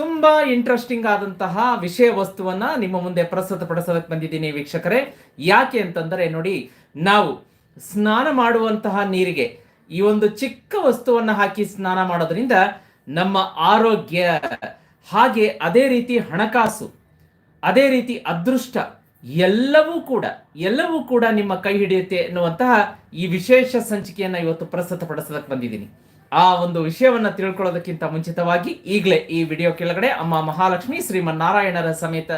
ತುಂಬಾ ಇಂಟ್ರೆಸ್ಟಿಂಗ್ ಆದಂತಹ ವಿಷಯ ವಸ್ತುವನ್ನ ನಿಮ್ಮ ಮುಂದೆ ಪ್ರಸ್ತುತಪಡಿಸೋದಕ್ಕೆ ಬಂದಿದ್ದೀನಿ ವೀಕ್ಷಕರೇ. ಯಾಕೆ ಅಂತಂದರೆ ನೋಡಿ, ನಾವು ಸ್ನಾನ ಮಾಡುವಂತಹ ನೀರಿಗೆ ಈ ಒಂದು ಚಿಕ್ಕ ವಸ್ತುವನ್ನ ಹಾಕಿ ಸ್ನಾನ ಮಾಡೋದ್ರಿಂದ ನಮ್ಮ ಆರೋಗ್ಯ, ಹಾಗೆ ಅದೇ ರೀತಿ ಹಣಕಾಸು, ಅದೇ ರೀತಿ ಅದೃಷ್ಟ ಎಲ್ಲವೂ ಕೂಡ ಎಲ್ಲವೂ ಕೂಡ ನಿಮ್ಮ ಕೈ ಹಿಡಿಯುತ್ತೆ ಎನ್ನುವಂತಹ ಈ ವಿಶೇಷ ಸಂಚಿಕೆಯನ್ನು ಇವತ್ತು ಪ್ರಸ್ತುತಪಡಿಸೋದಕ್ಕೆ ಬಂದಿದ್ದೀನಿ. ಆ ಒಂದು ವಿಷಯವನ್ನ ತಿಳ್ಕೊಳ್ಳೋದಕ್ಕಿಂತ ಮುಂಚಿತವಾಗಿ ಈಗಲೇ ಈ ವಿಡಿಯೋ ಕೆಳಗಡೆ ಅಮ್ಮ ಮಹಾಲಕ್ಷ್ಮಿ ಶ್ರೀಮನ್ನಾರಾಯಣರ ಸಮೇತ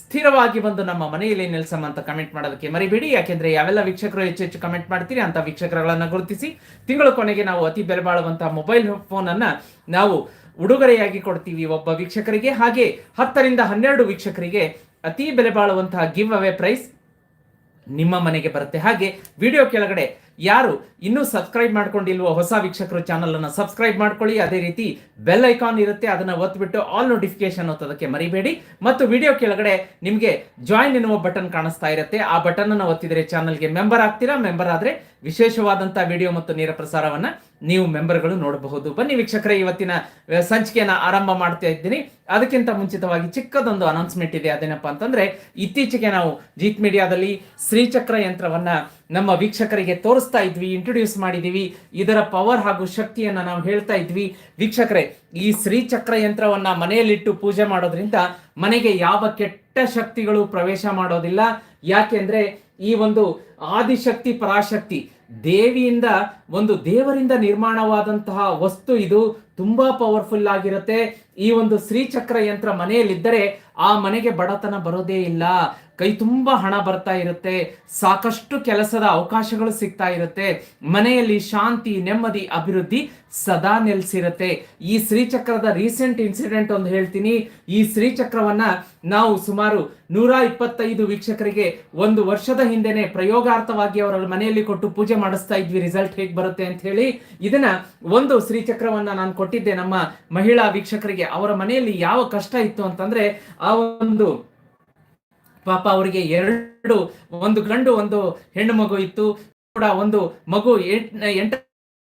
ಸ್ಥಿರವಾಗಿ ಬಂದು ನಮ್ಮ ಮನೆಯಲ್ಲಿ ನೆಲೆಸಮ್ಮ ಅಂತ ಕಮೆಂಟ್ ಮಾಡೋದಕ್ಕೆ ಮರಿಬೇಡಿ. ಯಾಕೆಂದ್ರೆ ಯಾವೆಲ್ಲ ವೀಕ್ಷಕರು ಹೆಚ್ಚು ಹೆಚ್ಚು ಕಮೆಂಟ್ ಮಾಡ್ತೀರಿ ಅಂತ ವೀಕ್ಷಕರುಗಳನ್ನ ಗುರುತಿಸಿ ತಿಂಗಳ ಕೊನೆಗೆ ನಾವು ಅತಿ ಬೆಲೆ ಬಾಳುವಂತಹ ಮೊಬೈಲ್ ಫೋನ್ ಅನ್ನ ನಾವು ಉಡುಗೊರೆಯಾಗಿ ಕೊಡ್ತೀವಿ ಒಬ್ಬ ವೀಕ್ಷಕರಿಗೆ. ಹಾಗೆ ಹತ್ತರಿಂದ ಹನ್ನೆರಡು ವೀಕ್ಷಕರಿಗೆ ಅತಿ ಬೆಲೆ ಬಾಳುವಂತಹ ಗಿವ್ ಅವೇ ಪ್ರೈಸ್ ನಿಮ್ಮ ಮನೆಗೆ ಬರುತ್ತೆ. ಹಾಗೆ ವಿಡಿಯೋ ಕೆಳಗಡೆ ಯಾರು ಇನ್ನೂ ಸಬ್ಸ್ಕ್ರೈಬ್ ಮಾಡ್ಕೊಂಡಿಲ್ವೋ ಹೊಸ ವೀಕ್ಷಕರು ಚಾನಲ್ ಅನ್ನು ಸಬ್ಸ್ಕ್ರೈಬ್ ಮಾಡ್ಕೊಳ್ಳಿ. ಅದೇ ರೀತಿ ಬೆಲ್ ಐಕಾನ್ ಇರುತ್ತೆ. ಅದನ್ನ ಒತ್ತಿಬಿಟ್ಟು ಆಲ್ ನೋಟಿಫಿಕೇಶನ್ ಒತ್ತೋದಕ್ಕೆ ಮರಿಬೇಡಿ. ಮತ್ತು ವಿಡಿಯೋ ಕೆಳಗಡೆ ನಿಮಗೆ ಜಾಯಿನ್ ಎನ್ನುವ ಬಟನ್ ಕಾಣಿಸ್ತಾ ಇರುತ್ತೆ. ಆ ಬಟನ್ ಅನ್ನು ಒತ್ತಿದರೆ ಚಾನಲ್ಗೆ ಮೆಂಬರ್ ಆಗ್ತೀರಾ? ಮೆಂಬರ್ ಆದ್ರೆ ವಿಶೇಷವಾದಂತಹ ವಿಡಿಯೋ ಮತ್ತು ನೇರ ಪ್ರಸಾರವನ್ನ ನೀವು ಮೆಂಬರ್ಗಳು ನೋಡಬಹುದು. ಬನ್ನಿ ವೀಕ್ಷಕರೇ, ಇವತ್ತಿನ ಸಂಚಿಕೆಯನ್ನು ಆರಂಭ ಮಾಡ್ತಾ ಇದ್ದೀನಿ. ಅದಕ್ಕಿಂತ ಮುಂಚಿತವಾಗಿ ಚಿಕ್ಕದೊಂದು ಅನೌನ್ಸ್ಮೆಂಟ್ ಇದೆ. ಅದೇನಪ್ಪ ಅಂತಂದ್ರೆ, ಇತ್ತೀಚೆಗೆ ನಾವು ಜೀತ್ ಮೀಡಿಯಾದಲ್ಲಿ ಶ್ರೀಚಕ್ರ ಯಂತ್ರವನ್ನ ನಮ್ಮ ವೀಕ್ಷಕರಿಗೆ ತೋರಿಸ್ತಾ ಇದ್ವಿ ಇಂಟ್ರೊಡ್ಯೂಸ್ ಮಾಡಿದೀವಿ. ಇದರ ಪವರ್ ಹಾಗೂ ಶಕ್ತಿಯನ್ನ ನಾವು ಹೇಳ್ತಾ ಇದ್ವಿ. ವೀಕ್ಷಕರೇ, ಈ ಶ್ರೀಚಕ್ರ ಯಂತ್ರವನ್ನ ಮನೆಯಲ್ಲಿಟ್ಟು ಪೂಜೆ ಮಾಡೋದ್ರಿಂದ ಮನೆಗೆ ಯಾವ ಕೆಟ್ಟ ಶಕ್ತಿಗಳು ಪ್ರವೇಶ ಮಾಡೋದಿಲ್ಲ. ಯಾಕೆಂದ್ರೆ, ಈ ಒಂದು ಆದಿಶಕ್ತಿ, ಪರಾಶಕ್ತಿ ದೇವಿಯಿಂದ ಒಂದು ದೇವರಿಂದ ನಿರ್ಮಾಣವಾದಂತಹ ವಸ್ತು ಇದು ತುಂಬಾ ಪವರ್ಫುಲ್ ಆಗಿರುತ್ತೆ. ಈ ಒಂದು ಶ್ರೀಚಕ್ರ ಯಂತ್ರ ಮನೆಯಲ್ಲಿದ್ದರೆ ಆ ಮನೆಗೆ ಬಡತನ ಬರೋದೇ ಇಲ್ಲ. ಕೈ ತುಂಬ ಹಣ ಬರ್ತಾ ಇರುತ್ತೆ, ಸಾಕಷ್ಟು ಕೆಲಸದ ಅವಕಾಶಗಳು ಸಿಗ್ತಾ ಇರುತ್ತೆ, ಮನೆಯಲ್ಲಿ ಶಾಂತಿ, ನೆಮ್ಮದಿ, ಅಭಿವೃದ್ಧಿ ಸದಾ ನೆಲೆಸಿರುತ್ತೆ. ಈ ಶ್ರೀಚಕ್ರದ ರೀಸೆಂಟ್ ಇನ್ಸಿಡೆಂಟ್ ಒಂದು ಹೇಳ್ತೀನಿ. ಈ ಶ್ರೀಚಕ್ರವನ್ನ ನಾವು ಸುಮಾರು ನೂರ ಇಪ್ಪತ್ತೈದು ವೀಕ್ಷಕರಿಗೆ ಒಂದು ವರ್ಷದ ಹಿಂದೆನೆ ಪ್ರಯೋಗಾರ್ಥವಾಗಿ ಅವರ ಮನೆಯಲ್ಲಿ ಕೊಟ್ಟು ಪೂಜೆ ಮಾಡಿಸ್ತಾ ಇದ್ವಿ. ರಿಸಲ್ಟ್ ಹೇಗೆ ಬರುತ್ತೆ ಅಂತ ಹೇಳಿ, ಇದನ್ನ ಒಂದು ಶ್ರೀಚಕ್ರವನ್ನ ನಾನು ಕೊಟ್ಟಿದ್ದೆ ನಮ್ಮ ಮಹಿಳಾ ವೀಕ್ಷಕರಿಗೆ. ಅವರ ಮನೆಯಲ್ಲಿ ಯಾವ ಕಷ್ಟ ಇತ್ತು ಅಂತಂದ್ರೆ, ಆ ಒಂದು ಪಾಪ ಅವರಿಗೆ ಎರಡು, ಒಂದು ಗಂಡು, ಒಂದು ಹೆಣ್ಣು ಮಗು ಇತ್ತು. ಕೂಡ ಒಂದು ಮಗು ಎಂಟ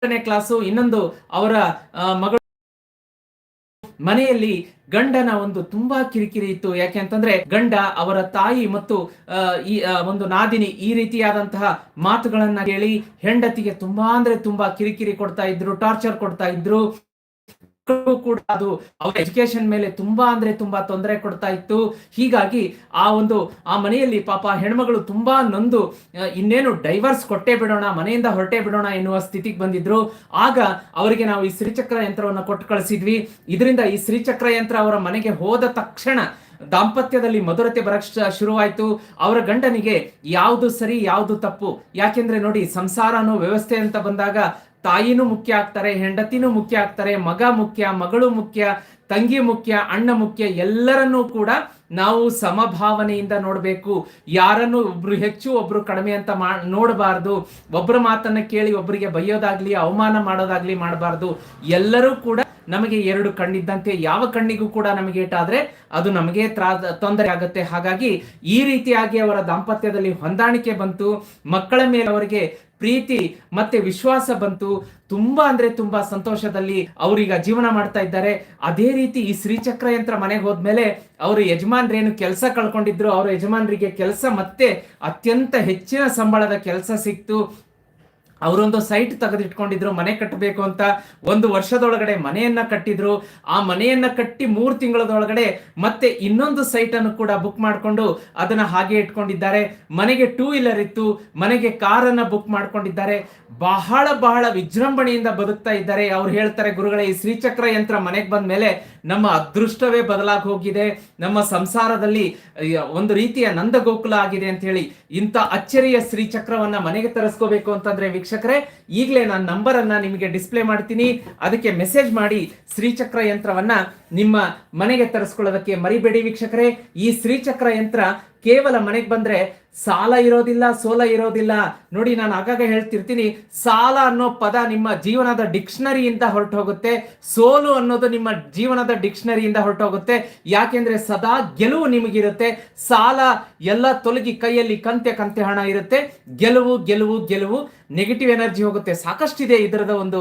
ಎಂಟನೇ ಕ್ಲಾಸು ಇನ್ನೊಂದು ಅವರ ಮಗಳು ಮನೆಯಲ್ಲಿ ಗಂಡನ ಒಂದು ತುಂಬಾ ಕಿರಿಕಿರಿ ಇತ್ತು. ಯಾಕೆ ಅಂತಂದ್ರೆ ಗಂಡ ಅವರ ತಾಯಿ ಮತ್ತು ಈ ಒಂದು ನಾದಿನಿ ಈ ರೀತಿಯಾದಂತಹ ಮಾತುಗಳನ್ನ ಕೇಳಿ ಹೆಂಡತಿಗೆ ತುಂಬಾ ಅಂದ್ರೆ ತುಂಬಾ ಕಿರಿಕಿರಿ ಕೊಡ್ತಾ ಇದ್ರು ಟಾರ್ಚರ್ ಕೊಡ್ತಾ ಇದ್ರು. ಕೂಡ ಅದು ಅವರ ಎಜುಕೇಶನ್ ಮೇಲೆ ತುಂಬಾ ಅಂದ್ರೆ ತುಂಬಾ ತೊಂದರೆ ಕೊಡ್ತಾ ಇತ್ತು. ಹೀಗಾಗಿ ಆ ಒಂದು, ಆ ಮನೆಯಲ್ಲಿ ಪಾಪ ಹೆಣ್ಮಗಳು ತುಂಬಾ ನೊಂದು ಇನ್ನೇನು ಡೈವರ್ಸ್ ಕೊಟ್ಟೆ ಬಿಡೋಣ, ಮನೆಯಿಂದ ಹೊರಟೆ ಬಿಡೋಣ ಎನ್ನುವ ಸ್ಥಿತಿಗೆ ಬಂದಿದ್ರು. ಆಗ ಅವರಿಗೆ ನಾವು ಈ ಶ್ರೀಚಕ್ರ ಯಂತ್ರವನ್ನ ಕೊಟ್ಟು ಕಳಿಸಿದ್ವಿ. ಇದರಿಂದ ಈ ಶ್ರೀಚಕ್ರ ಯಂತ್ರ ಅವರ ಮನೆಗೆ ಹೋದ ತಕ್ಷಣ ದಾಂಪತ್ಯದಲ್ಲಿ ಮಧುರತೆ ಬರಕ್ ಶುರುವಾಯಿತು. ಅವರ ಗಂಡನಿಗೆ ಯಾವುದು ಸರಿ, ಯಾವುದು ತಪ್ಪು? ಯಾಕೆಂದ್ರೆ ನೋಡಿ ಸಂಸಾರ ಅನ್ನೋ ವ್ಯವಸ್ಥೆ ಅಂತ ಬಂದಾಗ ತಾಯಿನೂ ಮುಖ್ಯ ಆಗ್ತಾರೆ, ಹೆಂಡತಿನೂ ಮುಖ್ಯ ಆಗ್ತಾರೆ, ಮಗ ಮುಖ್ಯ, ಮಗಳು ಮುಖ್ಯ, ತಂಗಿ ಮುಖ್ಯ, ಅಣ್ಣ ಮುಖ್ಯ, ಎಲ್ಲರನ್ನೂ ಕೂಡ ನಾವು ಸಮಭಾವನೆಯಿಂದ ನೋಡಬೇಕು. ಯಾರನ್ನು ಒಬ್ರು ಹೆಚ್ಚು, ಒಬ್ರು ಕಡಿಮೆ ಅಂತ ಮಾ, ನೋಡಬಾರ್ದು. ಒಬ್ಬರ ಮಾತನ್ನ ಕೇಳಿ ಒಬ್ಬರಿಗೆ ಬೈಯೋದಾಗ್ಲಿ, ಅವಮಾನ ಮಾಡೋದಾಗ್ಲಿ ಮಾಡಬಾರ್ದು. ಎಲ್ಲರೂ ಕೂಡ ನಮಗೆ ಎರಡು ಕಣ್ಣಿದ್ದಂತೆ. ಯಾವ ಕಣ್ಣಿಗೂ ಕೂಡ ನಮಗೆ ಏಟಾದ್ರೆ ಅದು ನಮಗೆ ತ್ರಾ, ತೊಂದರೆ ಆಗುತ್ತೆ. ಹಾಗಾಗಿ ಈ ರೀತಿಯಾಗಿ ಅವರ ದಾಂಪತ್ಯದಲ್ಲಿ ಹೊಂದಾಣಿಕೆ ಬಂತು. ಮಕ್ಕಳ ಮೇಲೆ ಅವರಿಗೆ ಪ್ರೀತಿ ಮತ್ತೆ ವಿಶ್ವಾಸ ಬಂತು. ತುಂಬಾ ಅಂದ್ರೆ ತುಂಬಾ ಸಂತೋಷದಲ್ಲಿ ಅವ್ರೀಗ ಜೀವನ ಮಾಡ್ತಾ ಇದ್ದಾರೆ. ಅದೇ ರೀತಿ ಈ ಶ್ರೀಚಕ್ರ ಯಂತ್ರ ಮನೆಗೆ ಹೋದ್ಮೇಲೆ ಅವರು ಯಜಮಾನ್ರೇನು ಕೆಲಸ ಕಳ್ಕೊಂಡಿದ್ರು, ಅವ್ರ ಯಜಮಾನ್ರಿಗೆ ಕೆಲಸ ಮತ್ತೆ ಅತ್ಯಂತ ಹೆಚ್ಚಿನ ಸಂಬಳದ ಕೆಲಸ ಸಿಕ್ತು. ಅವರೊಂದು ಸೈಟ್ ತೆಗೆದಿಟ್ಕೊಂಡಿದ್ರು, ಮನೆ ಕಟ್ಟಬೇಕು ಅಂತ ಒಂದು ವರ್ಷದೊಳಗಡೆ ಮನೆಯನ್ನ ಕಟ್ಟಿದ್ರು. ಆ ಮನೆಯನ್ನ ಕಟ್ಟಿ ಮೂರು ತಿಂಗಳದೊಳಗಡೆ ಮತ್ತೆ ಇನ್ನೊಂದು ಸೈಟ್ ಅನ್ನು ಕೂಡ ಬುಕ್ ಮಾಡಿಕೊಂಡು ಅದನ್ನ ಹಾಗೆ ಇಟ್ಕೊಂಡಿದ್ದಾರೆ. ಮನೆಗೆ ಟೂ ವೀಲರ್ ಇತ್ತು, ಮನೆಗೆ ಕಾರನ್ನ ಬುಕ್ ಮಾಡ್ಕೊಂಡಿದ್ದಾರೆ. ಬಹಳ ಬಹಳ ವಿಜೃಂಭಣೆಯಿಂದ ಬದುಕ್ತಾ ಇದ್ದಾರೆ. ಅವ್ರು ಹೇಳ್ತಾರೆ, ಗುರುಗಳೇ, ಈ ಶ್ರೀಚಕ್ರ ಯಂತ್ರ ಮನೆಗೆ ಬಂದ ಮೇಲೆ ನಮ್ಮ ಅದೃಷ್ಟವೇ ಬದಲಾಗಿ ಹೋಗಿದೆ. ನಮ್ಮ ಸಂಸಾರದಲ್ಲಿ ಒಂದು ರೀತಿಯ ನಂದ ಗೋಕುಲ ಆಗಿದೆ ಅಂತ ಹೇಳಿ ಇಂಥ ಅಚ್ಚರಿಯ ಶ್ರೀಚಕ್ರವನ್ನ ಮನೆಗೆ ತರಿಸ್ಕೋಬೇಕು ಅಂತಂದ್ರೆ ವೀಕ್ಷಕರೇ, ಈಗಲೇ ನಾನು ನಂಬರನ್ನು ನಿಮಗೆ ಡಿಸ್ಪ್ಲೇ ಮಾಡ್ತೀನಿ. ಅದಕ್ಕೆ ಮೆಸೇಜ್ ಮಾಡಿ ಶ್ರೀಚಕ್ರ ಯಂತ್ರವನ್ನ ನಿಮ್ಮ ಮನೆಗೆ ತರಿಸ್ಕೊಳ್ಳೋದಕ್ಕೆ ಮರಿಬೇಡಿ ವೀಕ್ಷಕರೇ. ಈ ಶ್ರೀಚಕ್ರ ಯಂತ್ರ ಕೇವಲ ಮನೆಗೆ ಬಂದ್ರೆ ಸಾಲ ಇರೋದಿಲ್ಲ, ಸೋಲ ಇರೋದಿಲ್ಲ. ನೋಡಿ, ನಾನು ಆಗಾಗ ಹೇಳ್ತಿರ್ತೀನಿ, ಸಾಲ ಅನ್ನೋ ಪದ ನಿಮ್ಮ ಜೀವನದ ಡಿಕ್ಷನರಿಯಿಂದ ಹೊರಟೋಗುತ್ತೆ, ಸೋಲು ಅನ್ನೋದು ನಿಮ್ಮ ಜೀವನದ ಡಿಕ್ಷನರಿಯಿಂದ ಹೊರಟೋಗುತ್ತೆ. ಯಾಕೆಂದ್ರೆ ಸದಾ ಗೆಲುವು ನಿಮಗಿರುತ್ತೆ, ಸಾಲ ಎಲ್ಲ ತೊಲಗಿ ಕೈಯಲ್ಲಿ ಕಂತೆ ಕಂತೆ ಹಣ ಇರುತ್ತೆ, ಗೆಲುವು ಗೆಲುವು ಗೆಲುವು ನೆಗೆಟಿವ್ ಎನರ್ಜಿ ಹೋಗುತ್ತೆ. ಸಾಕಷ್ಟಿದೆ ಇದರದ ಒಂದು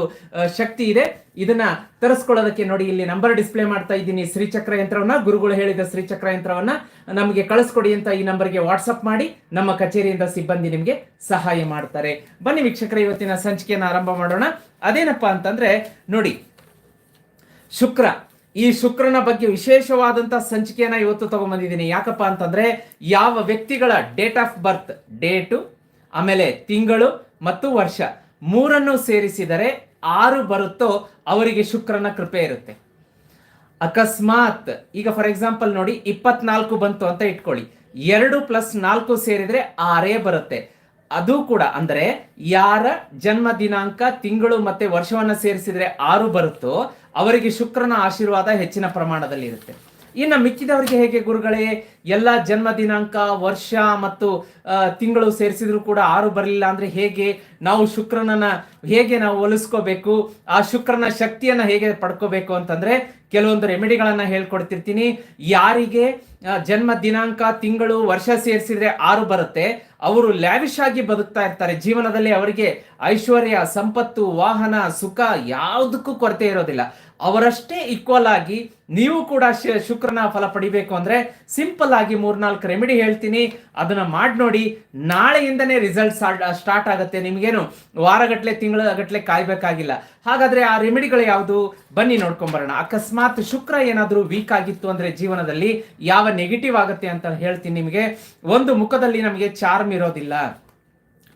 ಶಕ್ತಿ ಇದೆ. ಇದನ್ನ ತರಿಸ್ಕೊಳ್ಳೋದಕ್ಕೆ ನೋಡಿ, ಇಲ್ಲಿ ನಂಬರ್ ಡಿಸ್ಪ್ಲೇ ಮಾಡ್ತಾ ಇದ್ದೀನಿ. ಶ್ರೀಚಕ್ರ ಯಂತ್ರವನ್ನ, ಗುರುಗಳು ಹೇಳಿದ ಶ್ರೀಚಕ್ರ ಯಂತ್ರವನ್ನ ನಮಗೆ ಕಳಿಸ್ಕೊಡಿ ಅಂತ ಈ ನಂಬರ್ಗೆ ವಾಟ್ಸಪ್ ಮಾಡಿ ನಮ್ಮ ಕಚೇರಿಯಿಂದ ಸಿಬ್ಬಂದಿ ನಿಮಗೆ ಸಹಾಯ ಮಾಡ್ತಾರೆ. ಬನ್ನಿ ವೀಕ್ಷಕರ, ಇವತ್ತಿನ ಸಂಚಿಕೆಯನ್ನು ಆರಂಭ ಮಾಡೋಣ. ಅದೇನಪ್ಪಾ ಅಂತಂದ್ರೆ, ನೋಡಿ, ಶುಕ್ರ. ಈ ಶುಕ್ರನ ಬಗ್ಗೆ ವಿಶೇಷವಾದಂತ ಸಂಚಿಕೆಯನ್ನ ಇವತ್ತು ತಗೊಂಡ್ಬಂದಿದ್ದೀನಿ ಯಾಕಪ್ಪ ಅಂತಂದ್ರೆ, ಯಾವ ವ್ಯಕ್ತಿಗಳ ಡೇಟ್ ಆಫ್ ಬರ್ತ್ ಡೇಟು, ಆಮೇಲೆ ತಿಂಗಳು ಮತ್ತು ವರ್ಷ, ಮೂರನ್ನು ಸೇರಿಸಿದರೆ ಆರು ಬರುತ್ತೋ ಅವರಿಗೆ ಶುಕ್ರನ ಕೃಪೆ ಇರುತ್ತೆ. ಅಕಸ್ಮಾತ್, ಈಗ ಫಾರ್ ಎಕ್ಸಾಂಪಲ್ ನೋಡಿ, ಇಪ್ಪತ್ನಾಲ್ಕು ಬಂತು ಅಂತ ಇಟ್ಕೊಳ್ಳಿ. ಎರಡು ಪ್ಲಸ್ ನಾಲ್ಕು ಸೇರಿದ್ರೆ ಆರೇ ಬರುತ್ತೆ. ಅದು ಕೂಡ, ಅಂದ್ರೆ ಯಾರ ಜನ್ಮ ದಿನಾಂಕ, ತಿಂಗಳು ಮತ್ತೆ ವರ್ಷವನ್ನ ಸೇರಿಸಿದ್ರೆ ಆರು ಬರುತ್ತೋ, ಅವರಿಗೆ ಶುಕ್ರನ ಆಶೀರ್ವಾದ ಹೆಚ್ಚಿನ ಪ್ರಮಾಣದಲ್ಲಿ ಇರುತ್ತೆ ಇನ್ನು ಮಿಕ್ಕಿದವರಿಗೆ ಹೇಗೆ ಗುರುಗಳೇ? ಎಲ್ಲ ಜನ್ಮ ದಿನಾಂಕ, ವರ್ಷ ಮತ್ತು ತಿಂಗಳು ಸೇರಿಸಿದ್ರು ಕೂಡ ಆರು ಬರಲಿಲ್ಲ ಅಂದ್ರೆ ಹೇಗೆ? ನಾವು ಶುಕ್ರನನ್ನ ಹೇಗೆ ನಾವು ಒಲಿಸ್ಕೋಬೇಕು? ಆ ಶುಕ್ರನ ಶಕ್ತಿಯನ್ನ ಹೇಗೆ ಪಡ್ಕೋಬೇಕು ಅಂತಂದ್ರೆ ಕೆಲವೊಂದು ರೆಮಿಡಿಗಳನ್ನ ಹೇಳ್ಕೊಡ್ತಿರ್ತೀನಿ. ಯಾರಿಗೆ ಜನ್ಮ ದಿನಾಂಕ, ತಿಂಗಳು, ವರ್ಷ ಸೇರಿಸಿದ್ರೆ ಆರು ಬರುತ್ತೆ, ಅವರು ಲ್ಯಾವಿಶ್ ಆಗಿ ಬದುಕ್ತಾ ಇರ್ತಾರೆ. ಜೀವನದಲ್ಲಿ ಅವರಿಗೆ ಐಶ್ವರ್ಯ, ಸಂಪತ್ತು, ವಾಹನ, ಸುಖ ಯಾವುದಕ್ಕೂ ಕೊರತೆ ಇರೋದಿಲ್ಲ. ಅವರಷ್ಟೇ ಈಕ್ವಲ್ ಆಗಿ ನೀವು ಕೂಡ ಶುಕ್ರನ ಫಲ ಪಡಿಬೇಕು ಅಂದ್ರೆ ಸಿಂಪಲ್ ಆಗಿ ಮೂರ್ನಾಲ್ಕು ರೆಮಿಡಿ ಹೇಳ್ತೀನಿ. ಅದನ್ನ ಮಾಡಿ ನೋಡಿ. ನಾಳೆಯಿಂದನೇ ರಿಸಲ್ಟ್ ಸ್ಟಾರ್ಟ್ ಆಗುತ್ತೆ. ನಿಮಗೇನು ವಾರಗಟ್ಲೆ ತಿಂಗಳ ಗಟ್ಲೆ ಕಾಯ್ಬೇಕಾಗಿಲ್ಲ. ಹಾಗಾದ್ರೆ ಆ ರೆಮಿಡಿಗಳು ಯಾವುದು? ಬನ್ನಿ ನೋಡ್ಕೊಂಬರೋಣ. ಅಕಸ್ಮಾತ್ ಶುಕ್ರ ಏನಾದರೂ ವೀಕ್ ಆಗಿತ್ತು ಅಂದ್ರೆ ಜೀವನದಲ್ಲಿ ಯಾವ ನೆಗೆಟಿವ್ ಆಗುತ್ತೆ ಅಂತ ಹೇಳ್ತೀನಿ ನಿಮಗೆ. ಒಂದು ಮುಖದಲ್ಲಿ ನಮಗೆ ಚಾರ್ಮ್ ಇರೋದಿಲ್ಲ.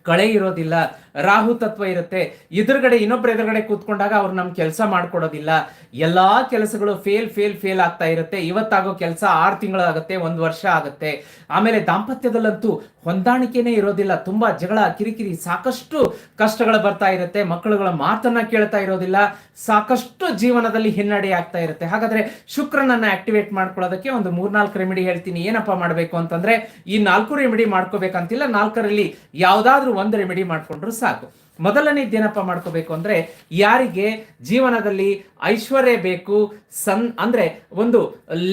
ಕಳೆ ಇರೋದಿಲ್ಲ. ರಾಹು ತತ್ವ ಇರುತ್ತೆ. ಎದುರುಗಡೆ ಇನ್ನೊಬ್ರ ಎದುರುಗಡೆ ಕೂತ್ಕೊಂಡಾಗ ಅವ್ರು ನಮ್ ಕೆಲಸ ಮಾಡ್ಕೊಡೋದಿಲ್ಲ. ಎಲ್ಲಾ ಕೆಲಸಗಳು ಫೇಲ್ ಫೇಲ್ ಫೇಲ್ ಆಗ್ತಾ ಇರುತ್ತೆ. ಇವತ್ತಾಗೋ ಕೆಲಸ ಆರು ತಿಂಗಳಾಗುತ್ತೆ ಒಂದು ವರ್ಷ ಆಗುತ್ತೆ. ಆಮೇಲೆ ದಾಂಪತ್ಯದಲ್ಲಂತೂ ಹೊಂದಾಣಿಕೆನೇ ಇರೋದಿಲ್ಲ. ತುಂಬಾ ಜಗಳ, ಕಿರಿಕಿರಿ, ಸಾಕಷ್ಟು ಕಷ್ಟಗಳು ಬರ್ತಾ ಇರುತ್ತೆ. ಮಕ್ಕಳುಗಳ ಮಾತನ್ನ ಕೇಳ್ತಾ ಇರೋದಿಲ್ಲ. ಸಾಕಷ್ಟು ಜೀವನದಲ್ಲಿ ಹಿನ್ನಡೆ ಆಗ್ತಾ ಇರುತ್ತೆ. ಹಾಗಾದ್ರೆ ಶುಕ್ರನನ್ನ ಆಕ್ಟಿವೇಟ್ ಮಾಡ್ಕೊಳ್ಳೋದಕ್ಕೆ ಒಂದು ಮೂರ್ನಾಲ್ಕು ರೆಮಿಡಿ ಹೇಳ್ತೀನಿ. ಏನಪ್ಪಾ ಮಾಡಬೇಕು ಅಂತಂದ್ರೆ, ಈ ನಾಲ್ಕು ರೆಮಿಡಿ ಮಾಡ್ಕೋಬೇಕಂತಿಲ್ಲ. ನಾಲ್ಕರಲ್ಲಿ ಯಾವ್ದಾದ್ರೂ ಒಂದು ರೆಮಿಡಿ ಮಾಡ್ಕೊಂಡ್ರು ಸಾಕು. ಮೊದಲನೇದೇನಪ್ಪ ಮಾಡ್ಕೋಬೇಕು ಅಂದ್ರೆ ಯಾರಿಗೆ ಜೀವನದಲ್ಲಿ ಐಶ್ವರ್ಯ ಬೇಕು, ಸನ್ ಅಂದ್ರೆ ಒಂದು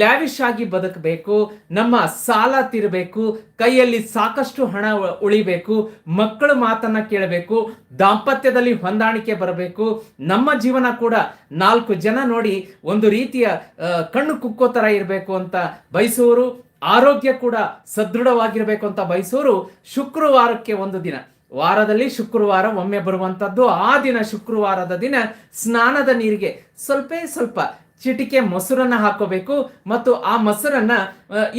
ಲ್ಯಾವಿಶ್ ಆಗಿ ಬದುಕಬೇಕು, ನಮ್ಮ ಸಾಲ ತಿರಬೇಕು, ಕೈಯಲ್ಲಿ ಸಾಕಷ್ಟು ಹಣ ಉಳಿಬೇಕು, ಮಕ್ಕಳು ಮಾತನ್ನ ಕೇಳಬೇಕು, ದಾಂಪತ್ಯದಲ್ಲಿ ಹೊಂದಾಣಿಕೆ ಬರಬೇಕು, ನಮ್ಮ ಜೀವನ ಕೂಡ ನಾಲ್ಕು ಜನ ನೋಡಿ ಒಂದು ರೀತಿಯ ಕಣ್ಣು ಕುಕ್ಕೋ ತರ ಇರಬೇಕು ಅಂತ ಬಯಸುವರು ಆರೋಗ್ಯ ಕೂಡ ಸದೃಢವಾಗಿರ್ಬೇಕು ಅಂತ ಬಯಸೋರು ಶುಕ್ರವಾರಕ್ಕೆ ಒಂದು ದಿನ. ವಾರದಲ್ಲಿ ಶುಕ್ರವಾರ ಒಮ್ಮೆ ಬರುವಂಥದ್ದು ಆ ದಿನ ಶುಕ್ರವಾರದ ದಿನ ಸ್ನಾನದ ನೀರಿಗೆ ಸ್ವಲ್ಪ ಸ್ವಲ್ಪ ಚಿಟಿಕೆ ಮೊಸರನ್ನ ಹಾಕೋಬೇಕು. ಮತ್ತು ಆ ಮೊಸರನ್ನ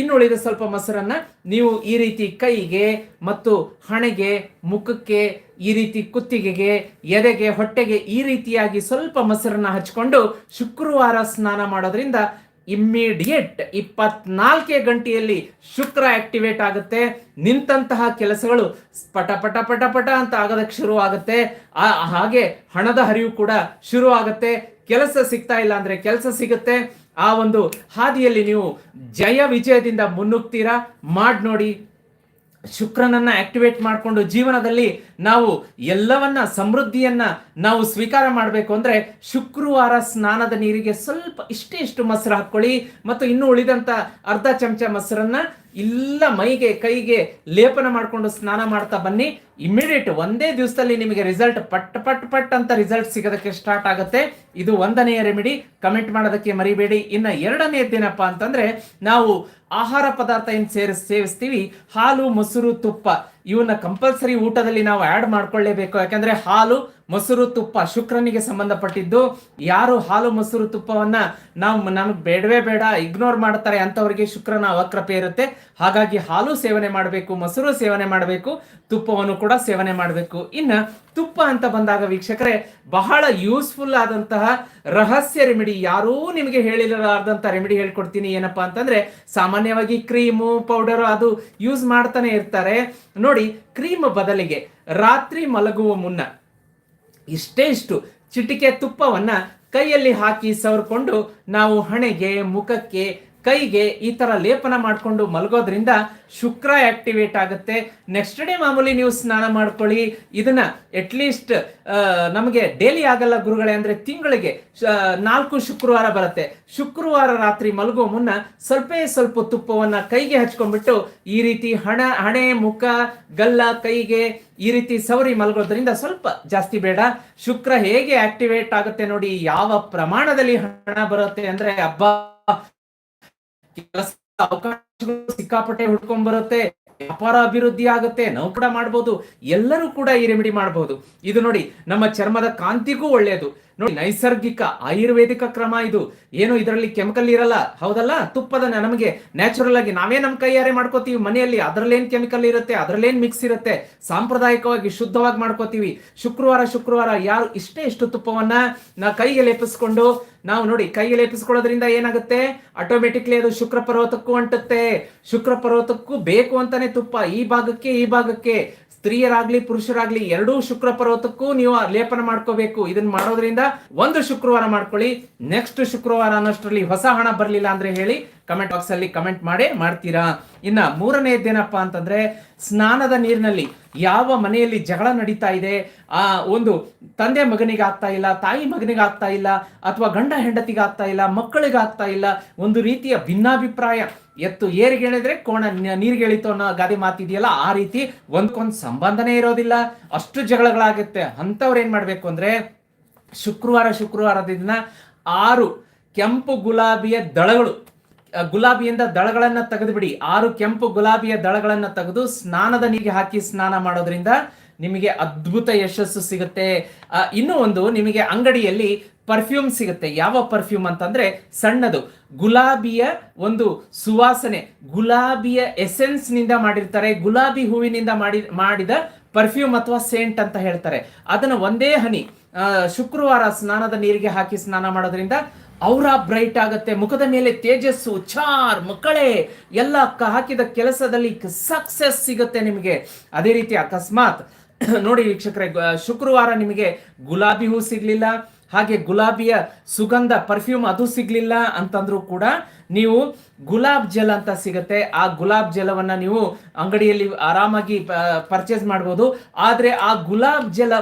ಇನ್ನುಳಿದ ಸ್ವಲ್ಪ ಮೊಸರನ್ನ ನೀವು ಈ ರೀತಿ ಕೈಗೆ ಮತ್ತು ಹಣೆಗೆ, ಮುಖಕ್ಕೆ, ಈ ರೀತಿ ಕುತ್ತಿಗೆಗೆ, ಎದೆಗೆ, ಹೊಟ್ಟೆಗೆ ಈ ರೀತಿಯಾಗಿ ಸ್ವಲ್ಪ ಮೊಸರನ್ನ ಹಚ್ಕೊಂಡು ಶುಕ್ರವಾರ ಸ್ನಾನ ಮಾಡೋದ್ರಿಂದ ಇಮ್ಮಿಡಿಯೇಟ್ ಇಪ್ಪತ್ನಾಲ್ಕೇ ಗಂಟೆಯಲ್ಲಿ ಶುಕ್ರ ಆಕ್ಟಿವೇಟ್ ಆಗುತ್ತೆ. ನಿಂತಹ ಕೆಲಸಗಳು ಪಟ ಪಟ ಪಟ ಪಟ ಅಂತ ಆಗೋದಕ್ಕೆ ಶುರು ಆಗುತ್ತೆ. ಹಾಗೆ ಹಣದ ಹರಿವು ಕೂಡ ಶುರು ಆಗುತ್ತೆ. ಕೆಲಸ ಸಿಗ್ತಾ ಇಲ್ಲ ಅಂದ್ರೆ ಕೆಲಸ ಸಿಗುತ್ತೆ. ಆ ಒಂದು ಹಾದಿಯಲ್ಲಿ ನೀವು ಜಯ ವಿಜಯದಿಂದ ಮುನ್ನುಗ್ತೀರಾ? ಮಾಡಿ ನೋಡಿ ಶುಕ್ರನನ್ನ ಆಕ್ಟಿವೇಟ್ ಮಾಡಿಕೊಂಡು ಜೀವನದಲ್ಲಿ ನಾವು ಎಲ್ಲವನ್ನ ಸಮೃದ್ಧಿಯನ್ನ ನಾವು ಸ್ವೀಕಾರ ಮಾಡಬೇಕು ಅಂದ್ರೆ ಶುಕ್ರವಾರ ಸ್ನಾನದ ನೀರಿಗೆ ಸ್ವಲ್ಪ ಇಷ್ಟೇ ಇಷ್ಟು ಮೊಸರು ಹಾಕೊಳ್ಳಿ ಮತ್ತು ಇನ್ನು ಉಳಿದಂತ ಅರ್ಧ ಚಮಚ ಮೊಸರನ್ನ ಇಲ್ಲ ಮೈಗೆ, ಕೈಗೆ ಲೇಪನ ಮಾಡಿಕೊಂಡು ಸ್ನಾನ ಮಾಡ್ತಾ ಬನ್ನಿ. ಇಮಿಡಿಯೇಟ್ ಒಂದೇ ದಿವಸದಲ್ಲಿ ನಿಮಗೆ ರಿಸಲ್ಟ್ ಪಟ್ ಪಟ್ ಪಟ್ ಅಂತ ರಿಸಲ್ಟ್ ಸಿಗೋದಕ್ಕೆ ಸ್ಟಾರ್ಟ್ ಆಗುತ್ತೆ. ಇದು ಒಂದನೆಯ ರೆಮಿಡಿ ಕಮೆಂಟ್ ಮಾಡೋದಕ್ಕೆ ಮರಿಬೇಡಿ. ಇನ್ನ ಎರಡನೇದ್ದೇನಪ್ಪ ಅಂತಂದ್ರೆ ನಾವು ಆಹಾರ ಪದಾರ್ಥ ಏನು ಸೇರಿಸ್, ಸೇವಿಸ್ತೀವಿ? ಹಾಲು, ಮೊಸರು, ತುಪ್ಪ. ಇವನ್ನ ಕಂಪಲ್ಸರಿ ಊಟದಲ್ಲಿ ನಾವು ಆ್ಯಡ್ ಮಾಡ್ಕೊಳ್ಳೇಬೇಕು. ಯಾಕಂದ್ರೆ ಹಾಲು ಮೊಸರು ತುಪ್ಪ ಶುಕ್ರನಿಗೆ ಸಂಬಂಧಪಟ್ಟಿದ್ದು, ಯಾರು ಹಾಲು ಮೊಸರು ತುಪ್ಪವನ್ನ ನಾವು ನಮಗೆ ಬೇಡವೇ ಬೇಡ ಇಗ್ನೋರ್ ಮಾಡ್ತಾರೆ ಅಂಥವ್ರಿಗೆ ಶುಕ್ರನ ಅವಕ್ರಪೆ ಇರುತ್ತೆ. ಹಾಗಾಗಿ ಹಾಲು ಸೇವನೆ ಮಾಡಬೇಕು, ಮೊಸರು ಸೇವನೆ ಮಾಡಬೇಕು, ತುಪ್ಪವನ್ನು ಕೂಡ ಸೇವನೆ ಮಾಡಬೇಕು. ಇನ್ನ ತುಪ್ಪ ಅಂತ ಬಂದಾಗ ವೀಕ್ಷಕರೇ, ಬಹಳ ಯೂಸ್ಫುಲ್ ಆದಂತಹ ರಹಸ್ಯ ರೆಮಿಡಿ ಯಾರೂ ನಿಮಗೆ ಹೇಳಿರಲಾರ್ದಂತ ರೆಮಿಡಿ ಹೇಳ್ಕೊಡ್ತೀನಿ ಏನಪ್ಪಾ ಅಂತಂದ್ರೆ, ಸಾಮಾನ್ಯವಾಗಿ ಕ್ರೀಮು ಪೌಡರ್ ಅದು ಯೂಸ್ ಮಾಡ್ತಾನೆ ಇರ್ತಾರೆ. ನೋಡಿ ಕ್ರೀಮ್ ಬದಲಿಗೆ ರಾತ್ರಿ ಮಲಗುವ ಮುನ್ನ ಇಷ್ಟೇ ಇಷ್ಟು ಚಿಟಿಕೆ ತುಪ್ಪವನ್ನು ಕೈಯಲ್ಲಿ ಹಾಕಿ ಸವರ್ಕೊಂಡು ನಾವು ಹಣೆಗೆ ಮುಖಕ್ಕೆ ಕೈಗೆ ಈ ತರ ಲೇಪನ ಮಾಡ್ಕೊಂಡು ಮಲಗೋದ್ರಿಂದ ಶುಕ್ರ ಆಕ್ಟಿವೇಟ್ ಆಗುತ್ತೆ. ನೆಕ್ಸ್ಟ್ ಡೇ ಮಾಮೂಲಿ ನೀವು ಸ್ನಾನ ಮಾಡ್ಕೊಳ್ಳಿ. ಇದನ್ನ ಅಟ್ಲೀಸ್ಟ್ ನಮಗೆ ಡೈಲಿ ಆಗಲ್ಲ ಗುರುಗಳೇ, ಅಂದ್ರೆ ತಿಂಗಳಿಗೆ ನಾಲ್ಕು ಶುಕ್ರವಾರ ಬರುತ್ತೆ. ಶುಕ್ರವಾರ ರಾತ್ರಿ ಮಲಗೋ ಮುನ್ನ ಸ್ವಲ್ಪ ಸ್ವಲ್ಪ ತುಪ್ಪವನ್ನ ಕೈಗೆ ಹಚ್ಕೊಂಡ್ಬಿಟ್ಟು ಈ ರೀತಿ ಹಣ, ಹಣೆ, ಮುಖ, ಗಲ್ಲ, ಕೈಗೆ ಈ ರೀತಿ ಸವರಿ ಮಲಗೋದ್ರಿಂದ ಸ್ವಲ್ಪ ಜಾಸ್ತಿ ಬೇಡ. ಶುಕ್ರ ಹೇಗೆ ಆಕ್ಟಿವೇಟ್ ಆಗುತ್ತೆ ನೋಡಿ, ಯಾವ ಪ್ರಮಾಣದಲ್ಲಿ ಹಣ ಬರುತ್ತೆ ಅಂದ್ರೆ ಹಬ್ಬ ಕೆಲಸ ಅವಕಾಶಗಳು ಸಿಕ್ಕಾಪಟ್ಟೆ ಹುಡ್ಕೊಂಡ್ ಬರುತ್ತೆ ವ್ಯಾಪಾರ ಅಭಿವೃದ್ಧಿ ಆಗುತ್ತೆ, ನಾವು ಕೂಡ ಮಾಡ್ಬೋದು, ಎಲ್ಲರೂ ಕೂಡ ಈ ರೆಮಿಡಿ ಮಾಡಬಹುದು ಇದು ನೋಡಿ, ನಮ್ಮ ಚರ್ಮದ ಕಾಂತಿಗೂ ಒಳ್ಳೆಯದು ನೋಡಿ, ನೈಸರ್ಗಿಕ ಆಯುರ್ವೇದಿಕ ಕ್ರಮ ಇದು. ಏನು ಇದರಲ್ಲಿ ಕೆಮಿಕಲ್ ಇರಲ್ಲ. ಹೌದಲ್ಲ? ತುಪ್ಪದ ನಮಗೆ ನ್ಯಾಚುರಲ್ ಆಗಿ ನಾವೇ ನಮ್ಮ ಕೈಯಾರೆ ಮಾಡ್ಕೋತೀವಿ. ಮನೆಯಲ್ಲಿ ಅದರಲ್ಲೇನ್ ಕೆಮಿಕಲ್ ಇರುತ್ತೆ, ಅದರಲ್ಲೇನ್ ಮಿಕ್ಸ್ ಇರುತ್ತೆ, ಸಾಂಪ್ರದಾಯಿಕವಾಗಿ ಶುದ್ಧವಾಗಿ ಮಾಡ್ಕೋತೀವಿ. ಶುಕ್ರವಾರ ಶುಕ್ರವಾರ ಯಾರು ಇಷ್ಟೇ ಇಷ್ಟು ತುಪ್ಪವನ್ನ ನಾ ಕೈಗೆ ಲೇಪಿಸ್ಕೊಂಡು, ನಾವು ನೋಡಿ, ಕೈಗೆ ಲೇಪಿಸ್ಕೊಳ್ಳೋದ್ರಿಂದ ಏನಾಗುತ್ತೆ? ಆಟೋಮೆಟಿಕ್ಲಿ ಅದು ಶುಕ್ರ ಪರ್ವತಕ್ಕೂ ಅಂಟುತ್ತೆ. ಶುಕ್ರ ಪರ್ವತಕ್ಕೂ ಬೇಕು ಅಂತಾನೆ ತುಪ್ಪ. ಈ ಭಾಗಕ್ಕೆ ಈ ಭಾಗಕ್ಕೆ. ಸ್ತ್ರೀಯರಾಗ್ಲಿ, ಪುರುಷರಾಗ್ಲಿ, ಎರಡೂ ಶುಕ್ರ ಪರ್ವತಕ್ಕೂ ನೀವು ಲೇಪನ ಮಾಡ್ಕೋಬೇಕು. ಇದನ್ನ ಮಾಡೋದ್ರಿಂದ ಒಂದು ಶುಕ್ರವಾರ ಮಾಡ್ಕೊಳ್ಳಿ, ನೆಕ್ಸ್ಟ್ ಶುಕ್ರವಾರ ಅನ್ನೋಷ್ಟರಲ್ಲಿ ಹೊಸ ಹಣ ಬರಲಿಲ್ಲ ಅಂದ್ರೆ ಹೇಳಿ ಕಮೆಂಟ್ ಬಾಕ್ಸ್ ಅಲ್ಲಿ ಕಮೆಂಟ್ ಮಾಡೇ ಮಾಡ್ತೀರಾ? ಇನ್ನ ಮೂರನೆಯದ್ದೇನಪ್ಪ ಅಂತಂದ್ರೆ, ಸ್ನಾನದ ನೀರಿನಲ್ಲಿ ಯಾವ ಮನೆಯಲ್ಲಿ ಜಗಳ ನಡೀತಾ ಇದೆ? ಆ, ಒಂದು ತಂದೆ ಮಗನಿಗೆ ಆಗ್ತಾ ಇಲ್ಲ, ತಾಯಿ ಮಗನಿಗೆ ಆಗ್ತಾ ಇಲ್ಲ, ಅಥವಾ ಗಂಡ ಹೆಂಡತಿಗೆ ಆಗ್ತಾ ಇಲ್ಲ, ಮಕ್ಕಳಿಗೆ ಆಗ್ತಾ ಇಲ್ಲ, ಒಂದು ರೀತಿಯ ಭಿನ್ನಾಭಿಪ್ರಾಯ. ಎತ್ತು ಏರಿಗೆ ಹೇಳಿದ್ರೆ ಕೋಣ ನೀರಿಗೆ ಎಳಿತು ಅನ್ನೋ ಗಾದೆ ಮಾತಿದೆಯಲ್ಲ, ಆ ರೀತಿ ಒಂದ್ಕೊಂದು ಸಂಬಂಧನೇ ಇರೋದಿಲ್ಲ. ಅಷ್ಟು ಜಗಳಗಳಾಗುತ್ತೆ. ಅಂಥವ್ರು ಏನ್ ಮಾಡ್ಬೇಕು ಅಂದ್ರೆ, ಶುಕ್ರವಾರ ಶುಕ್ರವಾರದ ದಿನ ಆರು ಕೆಂಪು ಗುಲಾಬಿಯ ದಳಗಳು ಗುಲಾಬಿಯಿಂದ ದಳಗಳನ್ನ ತೆಗೆದುಬಿಡಿ. ಆರು ಕೆಂಪು ಗುಲಾಬಿಯ ದಳಗಳನ್ನ ತೆಗೆದು ಸ್ನಾನದ ನೀರಿಗೆ ಹಾಕಿ ಸ್ನಾನ ಮಾಡೋದ್ರಿಂದ ನಿಮಗೆ ಅದ್ಭುತ ಯಶಸ್ಸು ಸಿಗುತ್ತೆ. ಇನ್ನೂ ಒಂದು ನಿಮಗೆ ಅಂಗಡಿಯಲ್ಲಿ ಪರ್ಫ್ಯೂಮ್ ಸಿಗುತ್ತೆ. ಯಾವ ಪರ್ಫ್ಯೂಮ್ ಅಂತಂದ್ರೆ ಸಣ್ಣದು. ಗುಲಾಬಿಯ ಒಂದು ಸುವಾಸನೆ, ಗುಲಾಬಿಯ ಎಸೆನ್ಸ್ನಿಂದ ಮಾಡಿರ್ತಾರೆ, ಗುಲಾಬಿ ಹೂವಿನಿಂದ ಮಾಡಿ, ಮಾಡಿದ ಪರ್ಫ್ಯೂಮ್ ಅಥವಾ ಸೇಂಟ್ ಅಂತ ಹೇಳ್ತಾರೆ. ಅದನ್ನು ಒಂದೇ ಹನಿ ಶುಕ್ರವಾರ ಸ್ನಾನದ ನೀರಿಗೆ ಹಾಕಿ ಸ್ನಾನ ಮಾಡೋದ್ರಿಂದ ಔರ ಬ್ರೈಟ್ ಆಗುತ್ತೆ, ಮುಖದ ಮೇಲೆ ತೇಜಸ್ಸು, ಚಾರ್ ಮಕ್ಕಳೇ, ಎಲ್ಲ ಹಾಕಿದ ಕೆಲಸದಲ್ಲಿ ಸಕ್ಸಸ್ ಸಿಗುತ್ತೆ ನಿಮಗೆ. ಅದೇ ರೀತಿ ಅಕಸ್ಮಾತ್, ನೋಡಿ ವೀಕ್ಷಕರೇ ಶುಕ್ರವಾರ ನಿಮಗೆ ಗುಲಾಬಿ ಹೂ ಸಿಗ್ಲಿಲ್ಲ, ಹಾಗೆ ಗುಲಾಬಿಯ ಸುಗಂಧ ಪರ್ಫ್ಯೂಮ್ ಅದು ಸಿಗ್ಲಿಲ್ಲ ಅಂತಂದ್ರೂ ಕೂಡ ನೀವು ಗುಲಾಬ್ ಜೆಲ್ ಅಂತ ಸಿಗುತ್ತೆ. ಆ ಗುಲಾಬ್ ಜಲವನ್ನ ನೀವು ಅಂಗಡಿಯಲ್ಲಿ ಆರಾಮಾಗಿ ಪರ್ಚೇಸ್ ಮಾಡ್ಬೋದು. ಆದರೆ ಆ ಗುಲಾಬ್ ಜಲ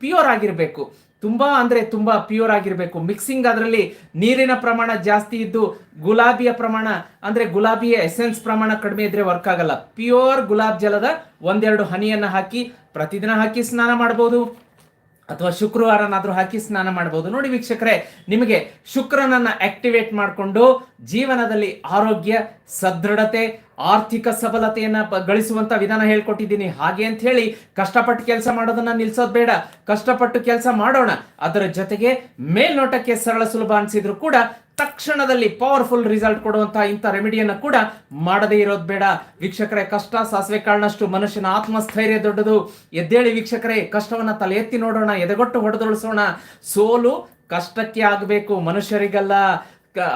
ಪ್ಯೂರ್ ಆಗಿರಬೇಕು. ತುಂಬಾ ಅಂದ್ರೆ ತುಂಬಾ ಪ್ಯೂರ್ ಆಗಿರಬೇಕು. ಮಿಕ್ಸಿಂಗ್ ಅದರಲ್ಲಿ ನೀರಿನ ಪ್ರಮಾಣ ಜಾಸ್ತಿ ಇದ್ದು ಗುಲಾಬಿಯ ಪ್ರಮಾಣ, ಅಂದ್ರೆ ಗುಲಾಬಿಯ ಎಸೆನ್ಸ್ ಪ್ರಮಾಣ ಕಡಿಮೆ ಇದ್ರೆ ವರ್ಕ್ ಆಗಲ್ಲ. ಪ್ಯೂರ್ ಗುಲಾಬ್ ಜಲದ ಒಂದೆರಡು ಹನಿಯನ್ನ ಹಾಕಿ ಪ್ರತಿದಿನ ಹಾಕಿ ಸ್ನಾನ ಮಾಡಬಹುದು ಅಥವಾ ಶುಕ್ರವಾರನಾದ್ರೂ ಹಾಕಿ ಸ್ನಾನ ಮಾಡಬಹುದು ನೋಡಿ ವೀಕ್ಷಕರೇ, ನಿಮಗೆ ಶುಕ್ರನನ್ನ ಆಕ್ಟಿವೇಟ್ ಮಾಡಿಕೊಂಡು ಜೀವನದಲ್ಲಿ ಆರೋಗ್ಯ, ಸದೃಢತೆ, ಆರ್ಥಿಕ ಸಬಲತೆಯನ್ನ ಗಳಿಸುವಂತ ವಿಧಾನ ಹೇಳ್ಕೊಟ್ಟಿದ್ದೀನಿ. ಹಾಗೆ ಅಂತ ಹೇಳಿ ಕಷ್ಟಪಟ್ಟು ಕೆಲಸ ಮಾಡೋದನ್ನ ನಿಲ್ಸೋದ್ ಬೇಡ. ಕಷ್ಟಪಟ್ಟು ಕೆಲಸ ಮಾಡೋಣ. ಅದರ ಜೊತೆಗೆ ಮೇಲ್ನೋಟಕ್ಕೆ ಸರಳ ಸುಲಭ ಅನ್ಸಿದ್ರು ಕೂಡ ತಕ್ಷಣದಲ್ಲಿ ಪವರ್ಫುಲ್ ರಿಸಲ್ಟ್ ಕೊಡುವಂತಹ ಇಂಥ ರೆಮಿಡಿಯನ್ನ ಕೂಡ ಮಾಡದೇ ಇರೋದು ಬೇಡ. ವೀಕ್ಷಕರೇ, ಕಷ್ಟ ಸಾಸಿವೆ ಕಾಳನಷ್ಟು ಮನುಷ್ಯನ ಆತ್ಮಸ್ಥೈರ್ಯ ದೊಡ್ಡದು. ಎದ್ದೇಳಿ ವೀಕ್ಷಕರೇ, ಕಷ್ಟವನ್ನ ತಲೆ ಎತ್ತಿ ನೋಡೋಣ, ಎದೆಗೊಟ್ಟು ಹೊಡೆದೊಳಿಸೋಣ. ಸೋಲು ಕಷ್ಟಕ್ಕೆ ಆಗಬೇಕು ಮನುಷ್ಯರಿಗಲ್ಲ.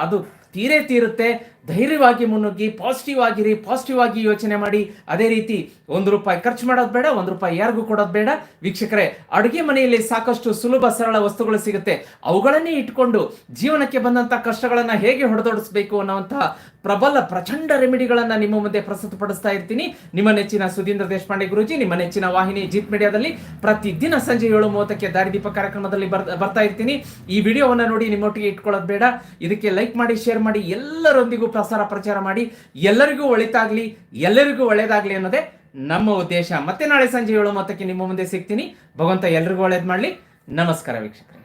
ಅದು ತೀರೇ ತೀರುತ್ತೆ. ಧೈರ್ಯವಾಗಿ ಮುನ್ನುಗ್ಗಿ ಪಾಸಿಟಿವ್ ಆಗಿರಿ ಪಾಸಿಟಿವ್ ಆಗಿ ಯೋಚನೆ ಮಾಡಿ. ಅದೇ ರೀತಿ ಒಂದು ರೂಪಾಯಿ ಖರ್ಚು ಮಾಡೋದು ಬೇಡ, ಒಂದು ರೂಪಾಯಿ ಯಾರಿಗೂ ಕೊಡೋದು ಬೇಡ. ವೀಕ್ಷಕರೇ, ಅಡುಗೆ ಮನೆಯಲ್ಲಿ ಸಾಕಷ್ಟು ಸುಲಭ, ಸರಳ ವಸ್ತುಗಳು ಸಿಗುತ್ತೆ. ಅವುಗಳನ್ನೇ ಇಟ್ಕೊಂಡು ಜೀವನಕ್ಕೆ ಬಂದಂಥ ಕಷ್ಟಗಳನ್ನ ಹೇಗೆ ಹೊಡೆದೊಡಿಸ್ಬೇಕು ಅನ್ನುವಂತಹ ಪ್ರಬಲ ಪ್ರಚಂಡ ರೆಮಿಡಿಗಳನ್ನು ನಿಮ್ಮ ಮುಂದೆ ಪ್ರಸ್ತುತಪಡಿಸ್ತಾ ಇರ್ತೀನಿ. ನಿಮ್ಮ ನೆಚ್ಚಿನ ಸುಧೀಂದ್ರ ದೇಶಪಾಂಡೆ ಗುರುಜಿ, ನಿಮ್ಮ ನೆಚ್ಚಿನ ವಾಹಿನಿ ಜೀತ್ ಮೀಡಿಯಾದಲ್ಲಿ ಪ್ರತಿದಿನ ಸಂಜೆ ಏಳು ಮೂವತ್ತಕ್ಕೆ ದಾರಿದೀಪ ಕಾರ್ಯಕ್ರಮದಲ್ಲಿ ಬರ್- ಬರ್ತಾ ಇರ್ತೀನಿ. ಈ ವಿಡಿಯೋವನ್ನ ನೋಡಿ ನಿಮ್ಮೊಟ್ಟಿಗೆ ಇಟ್ಕೊಳ್ಳೋದು ಬೇಡ. ಇದಕ್ಕೆ ಲೈಕ್ ಮಾಡಿ, ಶೇರ್ ಮಾಡಿ, ಎಲ್ಲರೊಂದಿಗೂ ಪ್ರಸಾರ ಪ್ರಚಾರ ಮಾಡಿ. ಎಲ್ಲರಿಗೂ ಒಳಿತಾಗ್ಲಿ, ಎಲ್ಲರಿಗೂ ಒಳ್ಳೇದಾಗ್ಲಿ ಅನ್ನೋದೇ ನಮ್ಮ ಉದ್ದೇಶ. ಮತ್ತೆ ನಾಳೆ ಸಂಜೆ ಏಳು ಮೂವತ್ತಕ್ಕೆ ನಿಮ್ಮ ಮುಂದೆ ಸಿಗ್ತೀನಿ. ಭಗವಂತ ಎಲ್ರಿಗೂ ಒಳ್ಳೇದು ಮಾಡಲಿ. ನಮಸ್ಕಾರ ವೀಕ್ಷಕರೇ.